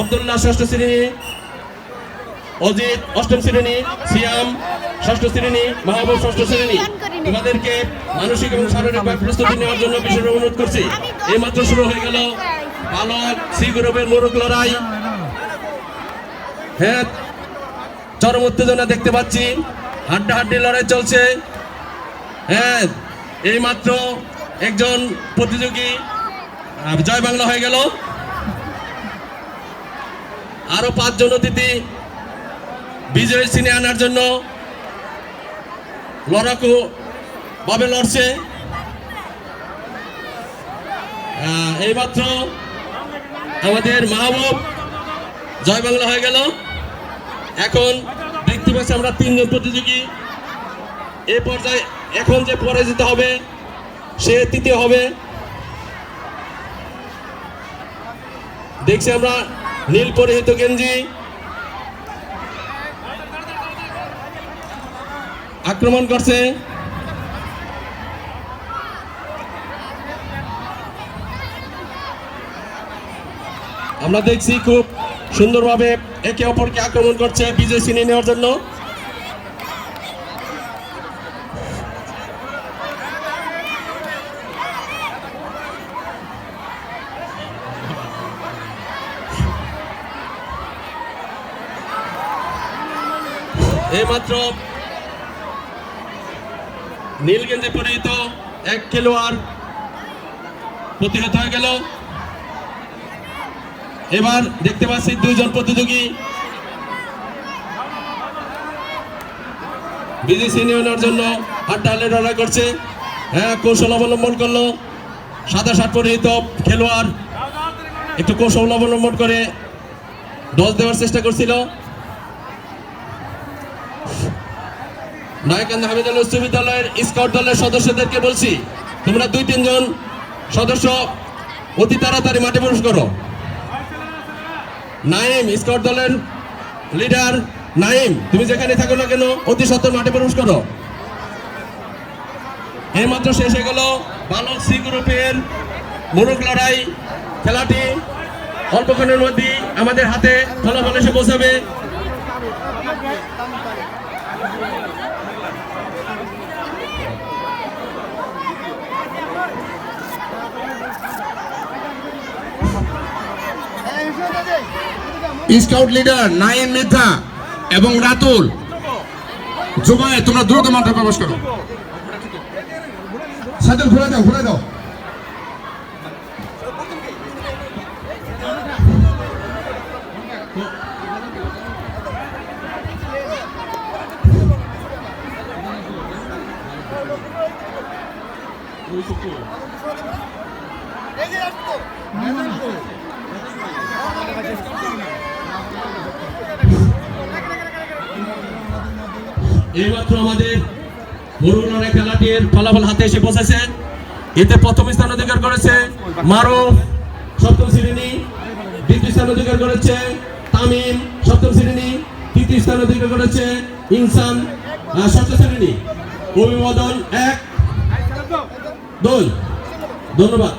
আবদুল্লাহ ষষ্ঠ শ্রেণি, অজিত অষ্টম শ্রেণি, সিয়াম ষষ্ঠ শ্রেণি, মাহবুব ষষ্ঠ শ্রেণি। তোমাদেরকে মানসিক এবং শারীরিকভাবে প্রস্তুতি নেওয়ার জন্য বিশেষ অনুরোধ করছি। এই মাত্র শুরু হয়ে গেল বালক সি গ্রুপের মোরক লড়াই। হ্যাঁ চরম উত্তেজনা দেখতে পাচ্ছি। হাড্ডা হাড্ডি লড়াই চলছে। হ্যাঁ এই মাত্র একজন প্রতিযোগী জয় বাংলা হয়ে গেল। আরও পাঁচজন অতিথি বিজয় সিনে আনার জন্য লড়াকু ভাবে লড়ছে। এইমাত্র আমাদের মাহবুব জয় বাংলা হয়ে গেল। এখন দেখতে পাচ্ছি আমরা তিনজন প্রতিযোগী। এ পর্যায়ে এখন যে পরাজিত হবে, সে তৃতীয় হবে। দেখছি আমরা নীল পরিহিত গেঞ্জি। আক্রমণ করছে। আমরা দেখছি খুব সুন্দরভাবে একে অপরকে আক্রমণ করছে বিজয় ছিনিয়ে নেওয়ার জন্য। এইমাত্র নীলগঞ্জে পরিহিত এক খেলোয়াড় প্রতিহত হয়ে গেল। এবার দেখতে পাচ্ছি দুইজন প্রতিযোগী। বিদেশি নেওয়ার জন্য হাড্ডাহালে লড়াই করছে। হ্যাঁ কৌশল অবলম্বন করল। সাদা শার্ট পরিহিত খেলোয়াড়। একটু কৌশল অবলম্বন করে ডস দেওয়ার চেষ্টা করছিল। নায়কান্দ হামিদুল উচ্চ বিদ্যালয়ের স্কাউট দলের সদস্যদেরকে বলছি, তোমরা দুই তিনজন সদস্য অতি তাড়াতাড়ি মাঠে প্রবেশ করো। নাইম স্কাউট দলের লিডার নাইম, তুমি যেখানে থাকো না কেন, অতি সত্তর মাঠে প্রবেশ করো। এইমাত্র শেষ হয়ে গেল বালক সি গ্রুপের মোরগ লড়াই খেলাটি। অল্পক্ষণের মধ্যেই আমাদের হাতে ফলাফল এসে পৌঁছাবে। স্কাউট লিডার নাইন মিথ্যা এবং রাতুল। জুবাই তোমরা দ্রুত মাঠে প্রবেশ করো। সাইকেল ঘুরে দাও ঘুরে দাও। এইমাত্র আমাদের ফলাফল হাতে এসে পৌঁছেছে এতে প্রথম স্থান অধিকার করেছে সপ্তম স্থান অধিকার করেছে সপ্তম তৃতীয় স্থান অধিকার করেছে এক ধন্যবাদ।